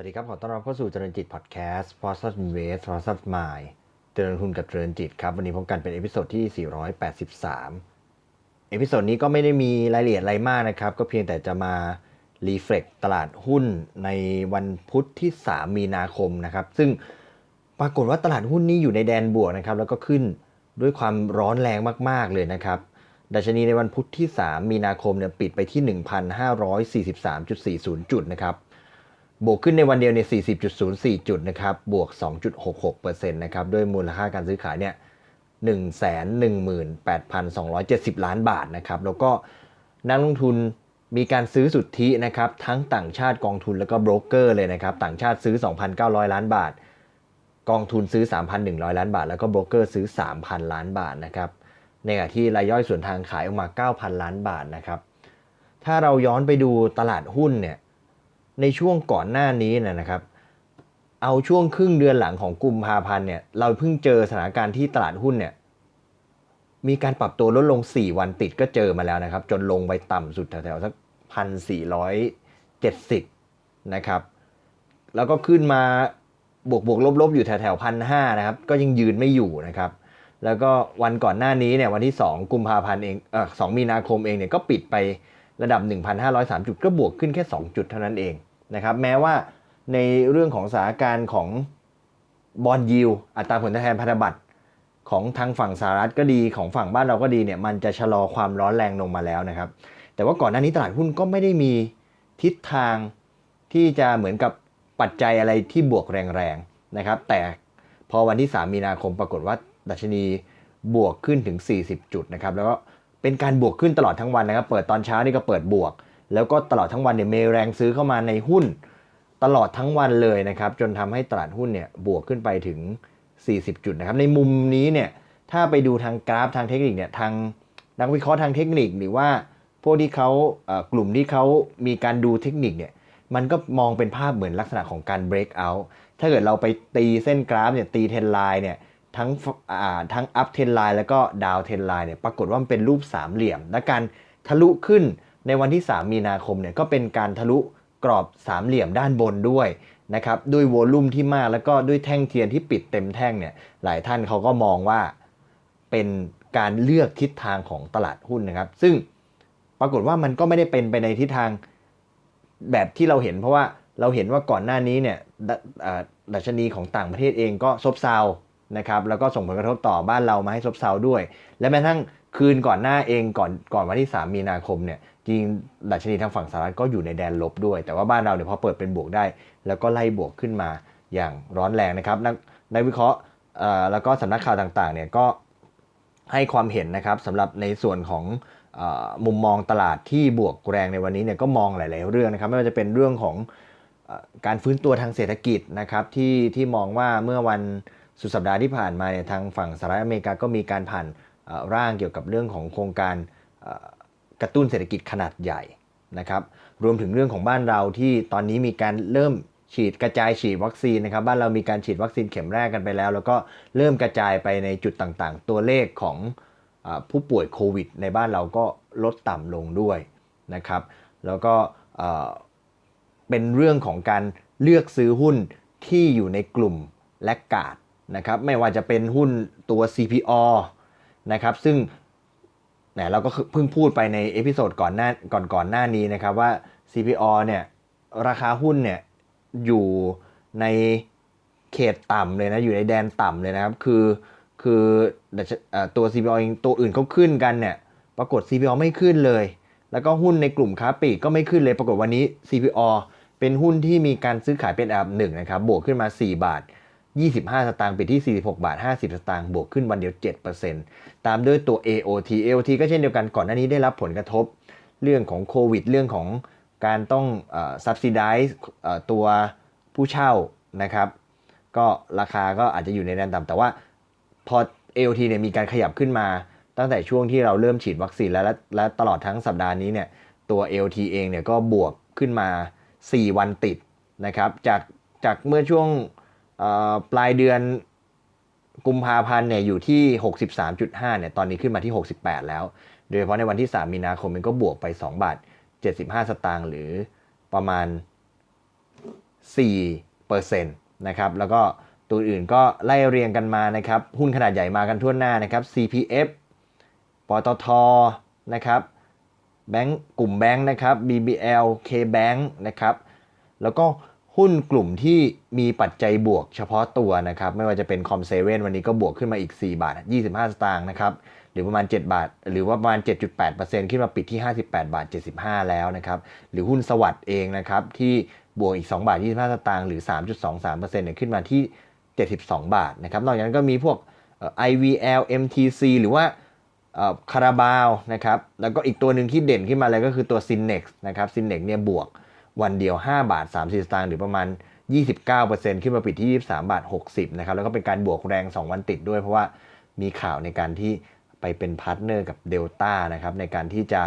วัสดีครับ ขอต้อนรับเข้าสู่เจริญจิตพอดแคสต์ p o s t Invest p o s t Mind เจริญทุนกับเจริญจิตครับ วันนี้พบกันเป็นเอพิโซดที่ 483 เอพิโซดนี้ก็ไม่ได้มีรายละเอียดอะไรมากนะครับ ก็เพียงแต่จะมารีเฟล็กตลาดหุ้นในวันพุธที่ 3 มีนาคมนะครับ ซึ่งปรากฏว่าตลาดหุ้นนี้อยู่ในแดนบวกนะครับ แล้วก็ขึ้นด้วยความร้อนแรงมาก ๆ เลยนะครับ ดัชนีในวันพุธที่ 3 มีนาคมเนี่ยปิดไปที่ 1,543.40 จุดนะครับ บวกขึ้นในวันเดียวใน 40.04 จุดนะครับ บวก 2.66%นะครับ ด้วยมูลค่าการซื้อขายเนี่ย 118,270 ล้านบาทนะครับ แล้วก็นักลงทุนมีการซื้อสุทธินะครับ ทั้งต่างชาติกองทุนแล้วก็โบรกเกอร์เลยนะครับ ต่างชาติซื้อ 2,900 ล้านบาท กองทุนซื้อ 3,100 ล้านบาท แล้วก็โบรกเกอร์ซื้อ 3,000 ล้านบาทนะครับ ในขณะที่รายย่อยส่วนทางขายออกมา 9,000 ล้านบาทนะครับ ถ้าเราย้อนไปดูตลาดหุ้นเนี่ย ในช่วงก่อนหน้านี้นะครับ เอาช่วงครึ่งเดือนหลังของกุมภาพันธ์เนี่ยเราเพิ่งเจอสถานการณ์ที่ตลาดหุ้นเนี่ยมีการปรับตัวลดลง 4 วันติดก็เจอมาแล้วนะครับ จนลงไปต่ำสุดแถวๆสักพันสี่ร้อยเจ็ดสิบนะครับ แล้วก็ขึ้นมาบวกบวกลบลบๆอยู่แถวๆพันห้านะครับ ก็ยังยืนไม่อยู่นะครับ แล้วก็วันก่อนหน้านี้เนี่ยวันที่ 2 กุมภาพันธ์เองเออ2มีนาคมเองเนี่ยก็ปิดไประดับ 1,503 จุดก็บวกขึ้นแค่ 2 จุดเท่านั้นเอง นะครับแม้ว่าในเรื่องของสถานการณ์ของบอลยิวอัตราผลตอบแทนพันธบัตรของทางฝั่งสหรัฐก็ดีของฝั่งบ้านเราก็ดีเนี่ยมันจะชะลอความร้อนแรงลงมาแล้วนะครับ แต่ว่าก่อนหน้านี้ตลาดหุ้นก็ไม่ได้มีทิศทางที่จะเหมือนกับปัจจัยอะไรที่บวกแรงๆนะครับ แต่พอวันที่ 3 มีนาคมปรากฏว่าดัชนีบวกขึ้นถึง 40 จุดนะครับแล้วก็เป็นการบวกขึ้นตลอดทั้งวันนะครับ เปิดตอนเช้านี่ก็เปิดบวก แล้วก็ตลอดทั้งวันเนี่ยมีแรงซื้อเข้ามาในหุ้น ตลอดทั้งวันเลยนะครับ จนทำให้ตลาดหุ้นเนี่ยบวกขึ้นไปถึง 40 จุดนะครับ ในมุมนี้เนี่ยถ้าไปดูทางกราฟทางเทคนิคเนี่ยทางนักวิเคราะห์ทางเทคนิคหรือว่าพวกที่เขากลุ่มที่เขามีการดูเทคนิคเนี่ยมันก็มองเป็นภาพเหมือนลักษณะของการ break out ถ้าเกิดเราไปตีเส้นกราฟเนี่ยตีเทนไลน์เนี่ยทั้งทั้ง up เทนไลน์แล้วก็ down เทนไลน์เนี่ยปรากฏว่ามันเป็นรูปสามเหลี่ยม และการทะลุขึ้น ในวันที่ 3 มีนาคมเนี่ยก็เป็นการทะลุกรอบสามเหลี่ยมด้านบนด้วยนะครับด้วยโวลุ่มที่มากแล้วก็ด้วยแท่งเทียนที่ปิดเต็มแท่งเนี่ยหลายท่านเขาก็มองว่าเป็นการเลือกทิศทางของตลาดหุ้นนะครับ ซึ่งปรากฏว่ามันก็ไม่ได้เป็นไปในทิศทางแบบที่เราเห็น เพราะว่าเราเห็นว่าก่อนหน้านี้เนี่ยด,ดัชนีของต่างประเทศเองก็ซบเซานะครับแล้วก็ส่งผลกระทบต่อบ้านเรามาให้ซบเซาด้วย และแม้กระทั่ง คืนก่อนหน้าเองก่อนก่อนวันที่ 3 มีนาคมเนี่ยจริงดัชนีทางฝั่งสหรัฐก็อยู่ในแดนลบด้วย แต่ว่าบ้านเราเนี่ยพอเปิดเป็นบวกได้ แล้วก็ไล่บวกขึ้นมาอย่างร้อนแรงนะครับ นักนักวิเคราะห์แล้วก็สำนักข่าวต่างๆเนี่ยก็ให้ความเห็นนะครับสำหรับในส่วนของอมุมมองตลาดที่บวกแรงในวันนี้เนี่ยก็มองหลาย ๆ เรื่องนะครับ ไม่ว่าจะเป็นเรื่องของอการฟื้นตัวทางเศรษฐกิจนะครับที่ที่มองว่าเมื่อวันสุดสัปดาห์ที่ผ่านมาเนี่ยทางฝั่งสหรัฐอเมริกาก็มีการผ่าน ร่างเกี่ยวกับเรื่องของโครงการกระตุ้นเศรษฐกิจขนาดใหญ่นะครับ รวมถึงเรื่องของบ้านเราที่ตอนนี้มีการเริ่มฉีดกระจายฉีดวัคซีนนะครับ บ้านเรามีการฉีดวัคซีนเข็มแรกกันไปแล้ว แล้วก็เริ่มกระจายไปในจุดต่างๆ ตัวเลขของผู้ป่วยโควิด ในบ้านเราก็ลดต่ำลงด้วยนะครับ แล้วก็เป็นเรื่องของการเลือกซื้อหุ้นที่อยู่ในกลุ่มแลกกาดนะครับ ไม่ว่าจะเป็นหุ้นตัว CPO นะครับ ซึ่งเนี่ยเราก็เพิ่งพูดไปในเอพิโซดก่อนหน้าก่อนก่อนหน้านี้นะครับว่า CPO เนี่ยราคาหุ้นเนี่ยอยู่ในเขตต่ำเลยนะ อยู่ในแดนต่ำเลยนะครับ คือคือดัชเอ่อตัว CPO เองตัวอื่นเขาขึ้นกันเนี่ย ปรากฏ CPO ไม่ขึ้นเลย แล้วก็หุ้นในกลุ่มค้าปลีกก็ไม่ขึ้นเลย ปรากฏวันนี้ CPO เป็นหุ้นที่มีการซื้อขายเป็นอันดับหนึ่งนะครับ บวกขึ้นมา 4 บาท 25 สตางค์ปิดที่ 46 บาท 50 สตางค์บวกขึ้นวันเดียว 7%ตามด้วยตัว AOT AOT ก็เช่นเดียวกันก่อนหน้านี้ได้รับผลกระทบ เรื่องของโควิด เรื่องของการต้อง subsidize ตัวผู้เช่านะครับ ก็ราคาก็อาจจะอยู่ในแดนต่ำแต่ว่าพอ AOT เนี่ยมีการขยับขึ้นมา ตั้งแต่ช่วงที่เราเริ่มฉีดวัคซีนแล้วและและตลอดทั้งสัปดาห์นี้เนี่ยตัว AOT เองเนี่ยก็บวกขึ้นมา 4 วันติดนะครับจากจากเมื่อช่วง ปลายเดือนกุมภาพันธ์เนี่ยอยู่ที่ 63.5เนี่ยตอนนี้ขึ้นมาที่ 68 แล้ว โดยเฉพาะในวันที่ 3 มีนาคมมันก็บวกไป 2 บาท 75 สตางค์หรือประมาณ4%นะครับแล้วก็ตัวอื่นก็ไล่เรียงกันมานะครับหุ้นขนาดใหญ่มากันทั่วหน้านะครับ CPF ปตทนะครับแบงก์กลุ่มแบงก์นะครับ BBL KBank นะครับแล้วก็ หุ้นกลุ่มที่มีปัจจัยบวกเฉพาะตัวนะครับ ไม่ว่าจะเป็นคอมเซเว่นวันนี้ก็บวกขึ้นมาอีก 4 บาท 25 สตางค์นะครับ หรือประมาณ 7 บาท หรือว่าประมาณ 7.8%ขึ้นมาปิดที่ 58 บาท 75 แล้วนะครับ หรือหุ้นสวัสด์เองนะครับ ที่บวกอีก 2 บาท 25 สตางค์หรือ 3.23%เนี่ยขึ้นมาที่ 72 บาทนะครับ นอกจากนั้นก็มีพวกเอ่อ IVL MTC หรือว่าคาราบาวนะครับ แล้วก็อีกตัวหนึ่งที่เด่นขึ้นมาเลยก็คือตัว Synex นะครับ Synex เนี่ยบวก วันเดียว 5 บาท30สตางค์หรือประมาณ 29%ขึ้นมาปิดที่ 23 บาท 60 นะครับ แล้วก็เป็นการบวกแรง 2 วันติดด้วยเพราะว่ามีข่าวในการที่ไปเป็นพาร์ทเนอร์กับ Delta นะครับ ในการที่จะ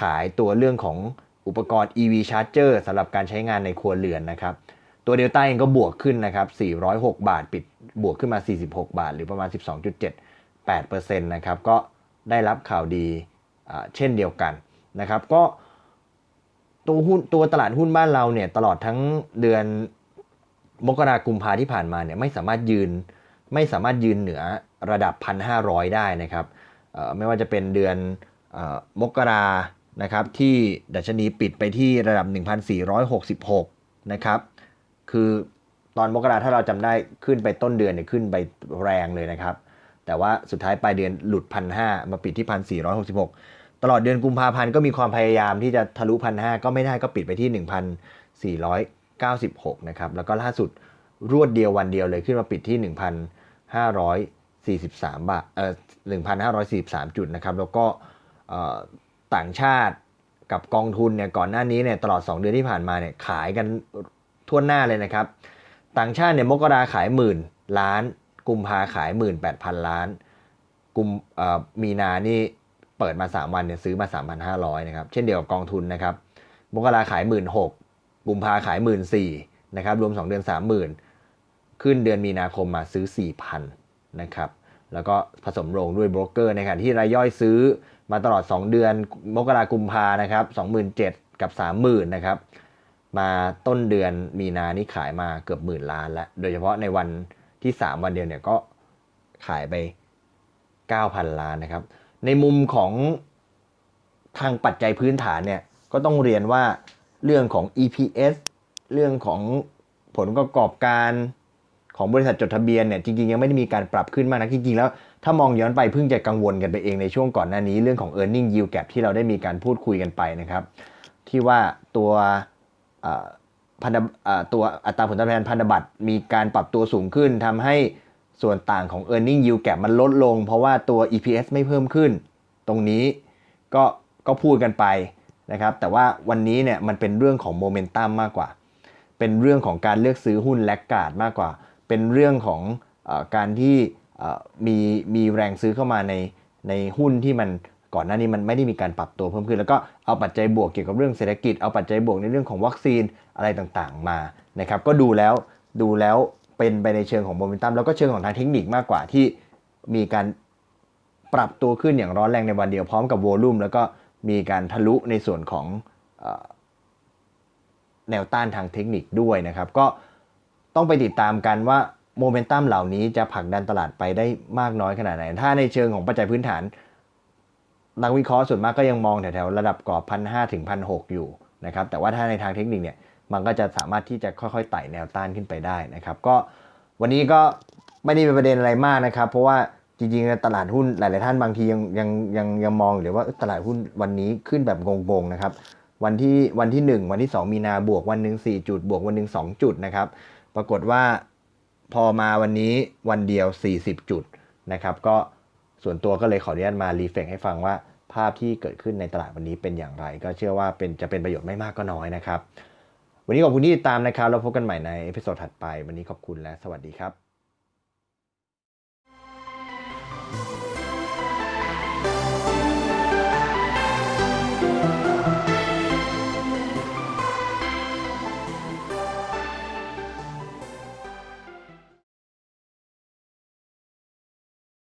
ขายตัวเรื่องของอุปกรณ์ EV Charger สำหรับการใช้งานในครัวเรือนนะครับตัวเดลต้าเองก็บวกขึ้นนะครับ 406 บาท ปิดบวกขึ้นมา 46 บาท หรือประมาณ 12.78%นะครับ ก็ได้รับข่าวดีเช่นเดียวกันนะครับ ก็ ตัวหุ้นตัวตลาดหุ้นบ้านเราเนี่ยตลอดทั้งเดือนมกราคมพาที่ผ่านมาเนี่ยไม่สามารถยืนไม่สามารถยืนเหนือระดับ 1,500 ได้นะครับไม่ว่าจะเป็นเดือนมกรานะครับที่ดัชนีปิดไปที่ระดับ 1,466 นะครับ คือตอนมกราถ้าเราจำได้ขึ้นไปต้นเดือนเนี่ยขึ้นไปแรงเลยนะครับ แต่ว่าสุดท้ายปลายเดือนหลุด 1,500 มาปิดที่ 1,466 ตลอดเดือนกุมภาพันธ์ก็มีความพยายามที่จะทะลุพันห้าก็ไม่ได้ก็ปิดไปที่หนึ่งพันสี่ร้อยเก้าสิบหกนะครับ แล้วก็ล่าสุดรวดเดียววันเดียวเลยขึ้นมาปิดที่หนึ่งพันห้าร้อยสี่สิบสามบาทเอ่อหนึ่งพันห้าร้อยสี่สิบสามจุดนะครับ แล้วก็ต่างชาติกับกองทุนเนี่ยก่อนหน้านี้เนี่ยตลอด 2 เดือนที่ผ่านมาเนี่ยขายกันทั่วหน้าเลยนะครับ ต่างชาติเนี่ยมกราขายหมื่นล้าน กุมภาขายหมื่นแปดพันล้าน กุมมีนานี่ เปิดมา 3 วันเนี่ยซื้อมา 3,500นะครับเช่นเดียวกับกองทุนนะครับมกราขายหมื่นหกกุมภาขายหมื่นสี่นะครับรวม 2 เดือน 30,000 ขึ้นเดือนมีนาคมมาซื้อ 4,000นะครับแล้วก็ผสมโรงด้วยโบรกเกอร์ในขณะที่รายย่อยซื้อมาตลอด 2 เดือน มกรากุมภานะครับ27,000 กับ 30,000นะครับมาต้นเดือนมีนานี่ขายมาเกือบหมื่นล้านแล้ว โดยเฉพาะในวันที่ 3 วันเดียวเนี่ยก็ขายไป 9,000 ล้านนะครับ ในมุมของทางปัจจัยพื้นฐานเนี่ยก็ต้องเรียนว่าเรื่องของ EPS เรื่องของผลประกอบการของบริษัทจดทะเบียนเนี่ยจริงๆ ยังไม่ได้มีการปรับขึ้นมากนะจริงๆ แล้วถ้ามองย้อนไปเพิ่งจะกังวลกันไปเองในช่วงก่อนหน้านี้ เรื่องของ e a r n i n g yield gap ที่เราได้มีการพูดคุยกันไปนะครับ ที่ว่าตัวเอ่อพันธตัวอัตราผลตอบแทนพันธบัตรมีการปรับตัวสูงขึ้นทำให้ ส่วนต่างของ e a r n i n g yield gap มันลดลง เพราะว่าตัว EPS ไม่เพิ่มขึ้น ตรงนี้ก็ก็พูดกันไปนะครับแต่ว่าวันนี้เนี่ยมันเป็นเรื่องของโมเมนตัมมากกว่า เป็นเรื่องของการเลือกซื้อหุ้นแลกการ์ดมากกว่า เป็นเรื่องของเออการที่เอ่อมีมีแรงซื้อเข้ามาในในหุ้นที่มันก่อนหน้านี้มันไม่ได้มีการปรับตัวเพิ่มขึ้น แล้วก็เอาปัจจัยบวกเกี่ยวกับเรื่องเศรษฐกิจเอาปัจจัยบวกในเรื่องของวัคซีนอะไรต่างๆมานะครับก็ดูแล้วดูแล้ว เป็นไปในเชิงของโมเมนตัมแล้วก็เชิงของทางเทคนิคมากกว่าที่มีการปรับตัวขึ้นอย่างร้อนแรงในวันเดียวพร้อมกับโวลุ่มแล้วก็มีการทะลุในส่วนของแนวต้านทางเทคนิคด้วยนะครับ ก็ต้องไปติดตามกันว่าโมเมนตัมเหล่านี้จะผลักดันตลาดไปได้มากน้อยขนาดไหน ถ้าในเชิงของปัจจัยพื้นฐานนักวิเคราะห์ส่วนมากก็ยังมองแถวๆระดับกรอบพันห้าถึงพันหอยู่นะครับ แต่ว่าถ้าในทางเทคนิคเนี่ย มันก็จะสามารถที่จะค่อยๆไต่แนวต้านขึ้นไปได้นะครับ ก็วันนี้ก็ไม่ได้เป็นประเด็นอะไรมากนะครับ เพราะว่าจริงๆตลาดหุ้นหลายๆท่านบางทียังยังยังยังมองอยู่เลยว่าตลาดหุ้นวันนี้ขึ้นแบบงงๆนะครับ วันที่วันที่ 1 วันที่ 2 มีนาบวกวันหนึ่ง4จุดบวกวันหนึ่ง2จุดนะครับ ปรากฏว่าพอมาวันนี้วันเดียว 40 จุดนะครับ ก็ส่วนตัวก็เลยขออนุญาตมารีเฟกให้ฟังว่าภาพที่เกิดขึ้นในตลาดวันนี้เป็นอย่างไร ก็เชื่อว่าเป็นจะเป็นประโยชน์ไม่มากก็น้อยนะครับ วันนี้ขอบคุณที่ติดตามนะครับเราพบกันใหม่ในเอพิโซดถัดไป วันนี้ขอบคุณและสวัสดีครับ